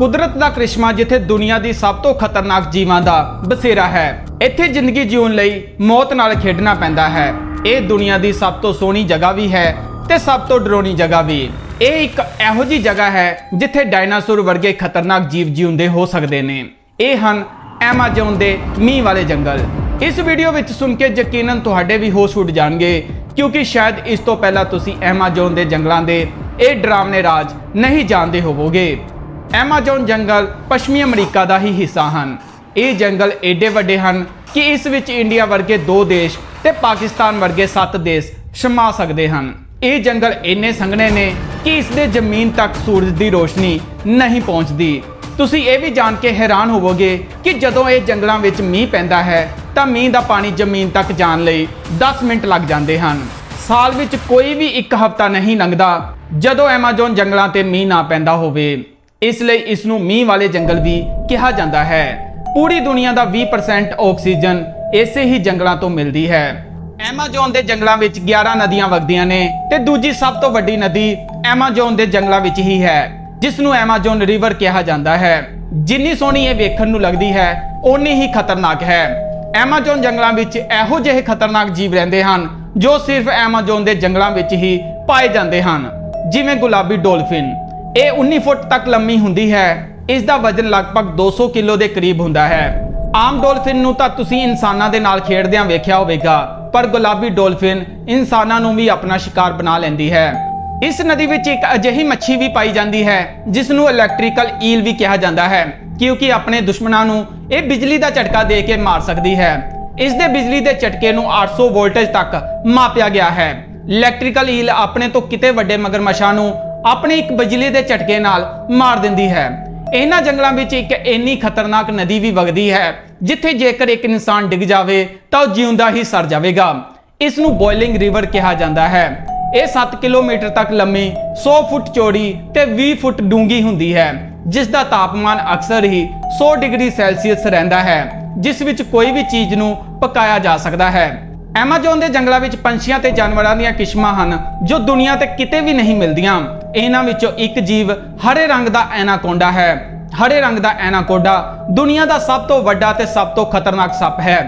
ਕੁਦਰਤ ਦਾ ਕ੍ਰਿਸ਼ਮਾ ਜਿੱਥੇ ਦੁਨੀਆ ਦੀ ਸਭ ਤੋਂ ਖਤਰਨਾਕ ਜੀਵਾਂ ਦਾ ਬਸੇਰਾ ਹੈ, ਇੱਥੇ ਜ਼ਿੰਦਗੀ ਜਿਉਣ ਲਈ ਮੌਤ ਨਾਲ ਖੇਡਣਾ ਪੈਂਦਾ ਹੈ। ਇਹ ਦੁਨੀਆ ਦੀ ਸਭ ਤੋਂ ਸੋਹਣੀ ਜਗ੍ਹਾ ਵੀ ਹੈ ਤੇ ਸਭ ਤੋਂ ਡਰਾਉਣੀ ਜਗ੍ਹਾ ਵੀ। ਇਹ ਇੱਕ ਇਹੋ ਜੀ ਜਗ੍ਹਾ ਹੈ ਜਿੱਥੇ ਡਾਇਨਾਸੌਰ ਵਰਗੇ ਖਤਰਨਾਕ ਜੀਵ ਜਿਉਂਦੇ ਹੋ ਸਕਦੇ ਨੇ। ਇਹ ਹਨ ਐਮਾਜ਼ੋਨ ਦੇ ਮੀਂਹ ਵਾਲੇ ਜੰਗਲ। ਇਸ ਵੀਡੀਓ ਵਿੱਚ ਸੁਣ ਕੇ ਯਕੀਨਨ ਤੁਹਾਡੇ ਵੀ ਹੋਸ਼ ਉੱਡ ਜਾਣਗੇ, ਕਿਉਂਕਿ ਸ਼ਾਇਦ ਇਸ ਤੋਂ ਪਹਿਲਾਂ ਤੁਸੀਂ ਐਮਾਜ਼ੋਨ ਦੇ ਜੰਗਲਾਂ ਦੇ ਇਹ ਡਰਾਵਨੇ ਰਾਜ ਨਹੀਂ ਜਾਣਦੇ ਹੋਵੋਗੇ। ਐਮਾਜ਼ੋਨ ਜੰਗਲ ਪੱਛਮੀ ਅਮਰੀਕਾ ਦਾ ਹੀ ਹਿੱਸਾ ਹਨ। ਇਹ ਜੰਗਲ ਏਡੇ ਵੱਡੇ ਹਨ ਕਿ ਇਸ ਵਿੱਚ ਇੰਡੀਆ ਵਰਗੇ ਦੋ ਦੇਸ਼ ਤੇ ਪਾਕਿਸਤਾਨ ਵਰਗੇ ਸੱਤ ਦੇਸ਼ ਸਮਾ ਸਕਦੇ ਹਨ। ਇਹ ਜੰਗਲ ਇੰਨੇ ਸੰਘਣੇ ਨੇ ਕਿ ਇਸ ਦੇ ਜ਼ਮੀਨ ਤੱਕ ਸੂਰਜ ਦੀ ਰੋਸ਼ਨੀ ਨਹੀਂ ਪਹੁੰਚਦੀ। ਤੁਸੀਂ ਇਹ ਵੀ ਜਾਣ ਕੇ ਹੈਰਾਨ ਹੋਵੋਗੇ ਕਿ ਜਦੋਂ ਇਹ ਜੰਗਲਾਂ ਵਿੱਚ ਮੀਂਹ ਪੈਂਦਾ ਹੈ, ਤਾਂ ਮੀਂਹ ਦਾ ਪਾਣੀ ਜ਼ਮੀਨ ਤੱਕ ਜਾਣ ਲਈ 10 ਮਿੰਟ ਲੱਗ ਜਾਂਦੇ ਹਨ। ਸਾਲ ਵਿੱਚ ਕੋਈ ਵੀ ਇੱਕ ਹਫ਼ਤਾ ਨਹੀਂ ਲੰਘਦਾ ਜਦੋਂ ਐਮਾਜ਼ੋਨ ਜੰਗਲਾਂ ਤੇ ਮੀਂਹ ਨਾ ਪੈਂਦਾ ਹੋਵੇ। ਇਸ ਲਈ ਇਸ ਨੂੰ ਮੀਂਹ ਵਾਲੇ ਜੰਗਲ ਵੀ ਕਿਹਾ ਜਾਂਦਾ ਹੈ। ਪੂਰੀ ਦੁਨੀਆ ਦਾ 20% ਆਕਸੀਜਨ ਇਸੇ ਹੀ ਜੰਗਲਾਂ ਤੋਂ ਮਿਲਦੀ ਹੈ। ਐਮਾਜ਼ੋਨ ਦੇ ਜੰਗਲਾਂ ਵਿੱਚ 11 ਨਦੀਆਂ ਵਗਦੀਆਂ ਨੇ ਤੇ ਦੂਜੀ ਸਭ ਤੋਂ ਵੱਡੀ ਨਦੀ ਐਮਾਜ਼ੋਨ ਦੇ ਜੰਗਲਾਂ ਵਿੱਚ ਹੀ ਹੈ ਜਿਸ ਨੂੰ ਐਮਾਜ਼ੋਨ ਰਿਵਰ ਕਿਹਾ ਜਾਂਦਾ ਹੈ। ਜਿੰਨੀ ਸੋਹਣੀ ਇਹ ਵੇਖਣ ਨੂੰ ਲੱਗਦੀ ਹੈ, ਓਨੀ ਹੀ ਖਤਰਨਾਕ ਹੈ। ਐਮਾਜ਼ੋਨ ਜੰਗਲਾਂ ਵਿੱਚ ਇਹੋ ਜਿਹੇ ਖਤਰਨਾਕ ਜੀਵ ਰਹਿੰਦੇ ਹਨ, ਜੋ ਸਿਰਫ ਐਮਾਜ਼ੋਨ ਦੇ ਜੰਗਲਾਂ ਵਿੱਚ ਹੀ ਪਾਏ ਜਾਂਦੇ ਹਨ, ਜਿਵੇਂ ਗੁਲਾਬੀ ਡੋਲਫਿਨ। ਇਹ 19 ਫੁੱਟ ਤੱਕ ਲੰਮੀ ਹੁੰਦੀ ਹੈ। ਇਸ ਦਾ ਵਜ਼ਨ ਲਗਭਗ 200 ਕਿਲੋ ਦੇ ਕਰੀਬ ਹੁੰਦਾ ਹੈ। ਆਮ ਡੋਲਫਿਨ ਨੂੰ ਤਾਂ ਤੁਸੀਂ ਇਨਸਾਨਾਂ ਦੇ ਨਾਲ ਖੇਡਦਿਆਂ ਵੇਖਿਆ ਹੋਵੇਗਾ, ਪਰ ਗੁਲਾਬੀ ਡੋਲਫਿਨ ਇਨਸਾਨਾਂ ਨੂੰ ਵੀ ਆਪਣਾ ਸ਼ਿਕਾਰ ਬਣਾ ਲੈਂਦੀ ਹੈ। ਇਸ ਨਦੀ ਵਿੱਚ ਇੱਕ ਅਜਿਹੀ ਮੱਛੀ ਵੀ ਪਾਈ ਜਾਂਦੀ ਹੈ ਜਿਸ ਨੂੰ ਇਲੈਕਟ੍ਰੀਕਲ ਈਲ ਵੀ ਕਿਹਾ ਜਾਂਦਾ ਹੈ, ਕਿਉਂਕਿ ਆਪਣੇ ਦੁਸ਼ਮਣਾਂ ਨੂੰ ਇਹ ਬਿਜਲੀ ਦਾ ਝਟਕਾ ਦੇ ਕੇ ਮਾਰ ਸਕਦੀ ਹੈ। ਇਸ ਦੇ ਬਿਜਲੀ ਦੇ ਝਟਕੇ ਨੂੰ 800 ਵੋਲਟੇਜ ਤੱਕ ਮਾਪਿਆ ਗਿਆ ਹੈ। ਇਲੈਕਟ੍ਰੀਕਲ ਈਲ ਆਪਣੇ ਤੋਂ ਕਿਤੇ ਵੱਡੇ ਮਗਰਮੱਛਾਂ ਨੂੰ ਆਪਣੀ ਇੱਕ ਬਿਜਲੀ ਦੇ ਝਟਕੇ ਨਾਲ ਮਾਰ ਦਿੰਦੀ ਹੈ। ਇਹਨਾਂ ਜੰਗਲਾਂ ਵਿੱਚ ਇੱਕ ਇੰਨੀ ਖਤਰਨਾਕ ਨਦੀ ਵੀ ਵਗਦੀ ਹੈ, ਜਿੱਥੇ ਜੇਕਰ ਇੱਕ ਇਨਸਾਨ ਡਿੱਗ ਜਾਵੇ, ਤਾਂ ਉਹ ਜਿਉਂਦਾ ਹੀ ਸਰ ਜਾਵੇਗਾ। ਇਸ ਨੂੰ ਬੋਇਲਿੰਗ ਰਿਵਰ ਕਿਹਾ ਜਾਂਦਾ ਹੈ। ਇਹ 7 ਕਿਲੋਮੀਟਰ ਤੱਕ ਲੰਮੀ 100 ਫੁੱਟ ਚੌੜੀ ਤੇ 20 ਫੁੱਟ ਡੂੰਘੀ ਹੁੰਦੀ ਹੈ, ਜਿਸ ਦਾ ਤਾਪਮਾਨ ਅਕਸਰ ਹੀ 100 ਡਿਗਰੀ ਸੈਲਸੀਅਸ ਰਹਿੰਦਾ ਹੈ, ਜਿਸ ਵਿੱਚ ਕੋਈ ਵੀ ਚੀਜ਼ ਨੂੰ ਪਕਾਇਆ ਜਾ ਸਕਦਾ ਹੈ। ਐਮਾਜ਼ੋਨ ਦੇ ਜੰਗਲਾਂ ਵਿੱਚ ਪੰਛੀਆਂ ਤੇ ਜਾਨਵਰਾਂ ਦੀਆਂ ਕਿਸਮਾਂ ਹਨ, ਜੋ ਦੁਨੀਆ ਤੇ ਕਿਤੇ ਵੀ ਨਹੀਂ ਮਿਲਦੀਆਂ। ਇਹਨਾਂ ਵਿੱਚੋਂ ਇੱਕ ਜੀਵ ਹਰੇ ਰੰਗ ਦਾ ਐਨਾਕੋਂਡਾ ਹੈ। ਹਰੇ ਰੰਗ ਦਾ ਐਨਾਕੋਂਡਾ ਦੁਨੀਆ ਦਾ ਸਭ ਤੋਂ ਵੱਡਾ ਤੇ ਸਭ ਤੋਂ ਖਤਰਨਾਕ ਸੱਪ ਹੈ।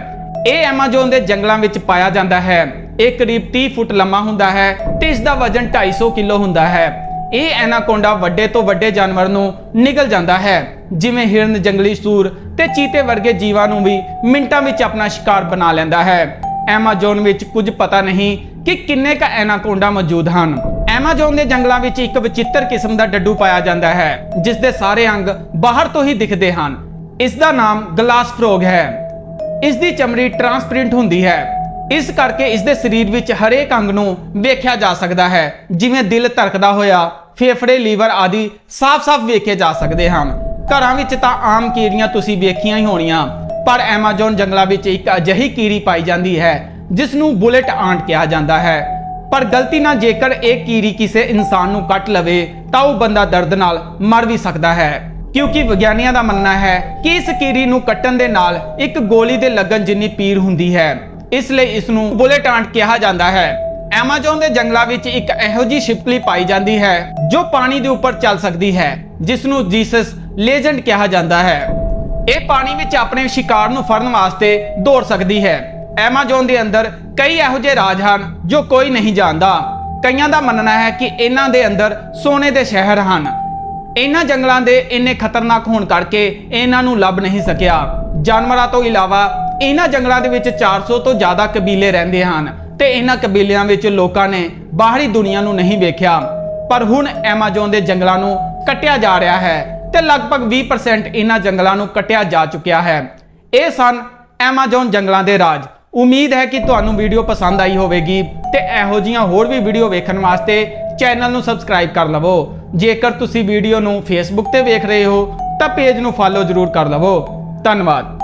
ਇਹ ਐਮਾਜ਼ੋਨ ਦੇ ਜੰਗਲਾਂ ਵਿੱਚ ਪਾਇਆ ਜਾਂਦਾ ਹੈ। ਇਹ ਕਰੀਬ 30 ਫੁੱਟ ਲੰਮਾ ਹੁੰਦਾ ਹੈ ਤੇ ਇਸ ਦਾ ਵਜ਼ਨ 250 ਕਿਲੋ ਹੁੰਦਾ ਹੈ। ਇਹ ਐਨਾਕੋਂਡਾ ਵੱਡੇ ਤੋਂ ਵੱਡੇ ਜਾਨਵਰ ਨੂੰ ਨਿਗਲ ਜਾਂਦਾ ਹੈ, ਜਿਵੇਂ ਹਿਰਨ, ਜੰਗਲੀ ਸੂਰ ਤੇ ਚੀਤੇ ਵਰਗੇ ਜੀਵਾਂ ਨੂੰ ਵੀ ਮਿੰਟਾਂ ਵਿੱਚ ਆਪਣਾ ਸ਼ਿਕਾਰ ਬਣਾ ਲੈਂਦਾ ਹੈ। ਐਮਾਜ਼ੋਨ ਵਿੱਚ ਕੁਝ ਪਤਾ ਨਹੀਂ ਕਿ ਕਿੰਨੇ ਕ ਐਨਾਕੋਂਡਾ ਮੌਜੂਦ ਹਨ। ਐਮਾਜ਼ੋਨ ਦੇ ਜੰਗਲਾਂ ਵਿੱਚ ਇੱਕ ਵਿਚਿੱਤਰ ਕਿਸਮ ਦਾ ਡੱਡੂ ਪਾਇਆ ਜਾਂਦਾ ਹੈ ਜਿਸ ਦੇ ਸਾਰੇ ਅੰਗ ਬਾਹਰ ਤੋਂ ਹੀ ਦਿਖਦੇ ਹਨ। ਇਸ ਦਾ ਨਾਮ ਗਲਾਸ ਫਰੋਗ ਹੈ। ਇਸ ਦੀ ਚਮੜੀ ਟਰਾਂਸਪੇਰੈਂਟ ਹੁੰਦੀ ਹੈ। ਇਸ ਕਰਕੇ ਇਸ ਦੇ ਸਰੀਰ ਵਿੱਚ ਹਰੇਕ ਅੰਗ ਨੂੰ ਵੇਖਿਆ ਜਾ ਸਕਦਾ ਹੈ, ਜਿਵੇਂ ਦਿਲ ਧੜਕਦਾ ਹੋਇਆ, ਫੇਫੜੇ, ਲੀਵਰ ਆਦਿ ਸਾਫ਼-ਸਾਫ਼ ਵੇਖੇ ਜਾ ਸਕਦੇ ਹਨ। ਘਰਾਂ ਵਿੱਚ ਤਾਂ ਆਮ ਕੀੜੀਆਂ ਤੁਸੀਂ ਵੇਖੀਆਂ ਹੀ ਹੋਣੀਆਂ, ਪਰ ਐਮਾਜ਼ੋਨ ਜੰਗਲਾਂ ਵਿੱਚ ਇੱਕ ਅਜਿਹੀ ਕੀੜੀ ਪਾਈ ਜਾਂਦੀ ਹੈ ਜਿਸ ਨੂੰ ਬੁਲੇਟ ਆਂਟ ਕਿਹਾ ਜਾਂਦਾ ਹੈ। ਪਰ ਗਲਤੀ ਨਾਲ ਜੇਕਰ ਇਹ ਕੀੜੀ ਕਿਸੇ ਇਨਸਾਨ ਨੂੰ ਕੱਟ ਲਵੇ, ਤਾਂ ਉਹ ਬੰਦਾ ਦਰਦ ਨਾਲ ਮਰ ਵੀ ਸਕਦਾ ਹੈ। ਕਿਉਂਕਿ ਵਿਗਿਆਨੀਆਂ ਦਾ ਮੰਨਣਾ ਹੈ ਕਿ ਇਸ ਕੀੜੀ ਨੂੰ ਕੱਟਣ ਦੇ ਨਾਲ ਇੱਕ ਗੋਲੀ ਦੇ ਲੱਗਣ ਜਿੰਨੀ ਪੀੜ ਹੁੰਦੀ ਹੈ। ਇਸ ਲਈ ਇਸ ਨੂੰ ਬੁਲੇਟ ਆਂਟ ਕਿਹਾ ਜਾਂਦਾ ਹੈ। ਐਮਾਜ਼ੋਨ ਦੇ ਜੰਗਲਾਂ ਵਿੱਚ ਇੱਕ ਇਹੋ ਜਿਹੀ ਛਿਪਕਲੀ ਪਾਈ ਜਾਂਦੀ ਹੈ, ਜੋ ਪਾਣੀ ਦੇ ਉੱਪਰ ਚੱਲ ਸਕਦੀ ਹੈ, ਜਿਸ ਨੂੰ ਜੀਸਸ ਲੈਜੈਂਡ ਕਿਹਾ ਜਾਂਦਾ ਹੈ। ਇਹ ਪਾਣੀ ਵਿੱਚ ਆਪਣੇ ਸ਼ਿਕਾਰ ਨੂੰ ਫੜਨ ਵਾਸਤੇ ਦੌੜ ਸਕਦੀ ਹੈ। ਐਮਾਜ਼ੋਨ ਦੇ ਅੰਦਰ ਕਈ ਇਹੋ ਜਿਹੇ ਰਾਜ ਹਨ ਜੋ ਕੋਈ ਨਹੀਂ ਜਾਣਦਾ। ਕਈਆਂ ਦਾ ਮੰਨਣਾ ਹੈ ਕਿ ਇਹਨਾਂ ਦੇ ਅੰਦਰ ਸੋਨੇ ਦੇ ਸ਼ਹਿਰ ਹਨ। ਇਹਨਾਂ ਜੰਗਲਾਂ ਦੇ ਇੰਨੇ ਖਤਰਨਾਕ ਹੋਣ ਕਰਕੇ ਇਹਨਾਂ ਨੂੰ ਲੱਭ ਨਹੀਂ ਸਕਿਆ। ਜਾਨਵਰਾਂ ਤੋਂ ਇਲਾਵਾ ਇਹਨਾਂ ਜੰਗਲਾਂ ਦੇ ਵਿੱਚ 400 ਤੋਂ ਜ਼ਿਆਦਾ ਕਬੀਲੇ ਰਹਿੰਦੇ ਹਨ ਤੇ ਇਹਨਾਂ ਕਬੀਲਿਆਂ ਵਿੱਚ ਲੋਕਾਂ ਨੇ ਬਾਹਰੀ ਦੁਨੀਆ ਨੂੰ ਨਹੀਂ ਵੇਖਿਆ। ਪਰ ਹੁਣ ਐਮਾਜ਼ੋਨ ਦੇ ਜੰਗਲਾਂ ਨੂੰ ਕੱਟਿਆ ਜਾ ਰਿਹਾ ਹੈ ਤੇ ਲਗਭਗ 20% ਇਹਨਾਂ ਜੰਗਲਾਂ ਨੂੰ ਕੱਟਿਆ ਜਾ ਚੁੱਕਿਆ ਹੈ। ਇਹ ਸਨ ਐਮਾਜ਼ੋਨ ਜੰਗਲਾਂ ਦੇ ਰਾਜ। ਉਮੀਦ ਹੈ ਕਿ ਤੁਹਾਨੂੰ ਵੀਡੀਓ ਪਸੰਦ ਆਈ ਹੋਵੇਗੀ ਤੇ ਇਹੋ ਜੀਆਂ ਹੋਰ ਵੀ ਵੀਡੀਓ ਵੇਖਣ ਵਾਸਤੇ ਚੈਨਲ ਨੂੰ ਸਬਸਕ੍ਰਾਈਬ ਕਰ ਲਵੋ। ਜੇਕਰ ਤੁਸੀਂ ਵੀਡੀਓ ਨੂੰ ਫੇਸਬੁੱਕ ਤੇ ਵੇਖ ਰਹੇ ਹੋ, ਤਾਂ ਪੇਜ ਨੂੰ ਫਾਲੋ ਜ਼ਰੂਰ ਕਰ ਲਵੋ। ਧੰਨਵਾਦ।